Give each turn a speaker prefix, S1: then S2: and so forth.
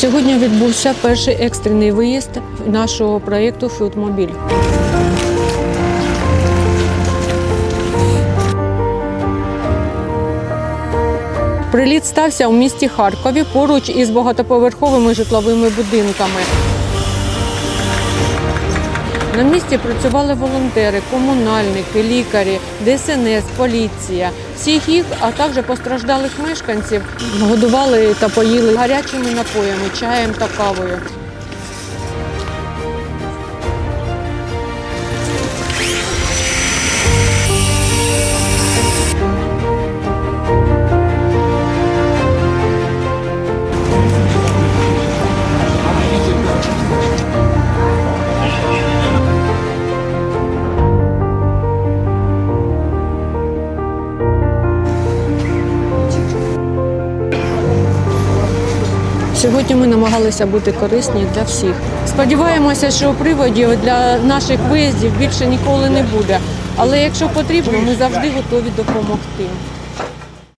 S1: Сьогодні відбувся перший екстрений виїзд нашого проєкту Фудмобіль. Приліт стався у місті Харкові поруч із багатоповерховими житловими будинками. На місці працювали волонтери, комунальники, лікарі, ДСНС, поліція. Всіх їх, а також постраждалих мешканців, годували та поїли гарячими напоями, чаєм та кавою. Сьогодні ми намагалися бути корисні для всіх. Сподіваємося, що приводів для наших виїздів більше ніколи не буде. Але якщо потрібно, ми завжди готові допомогти.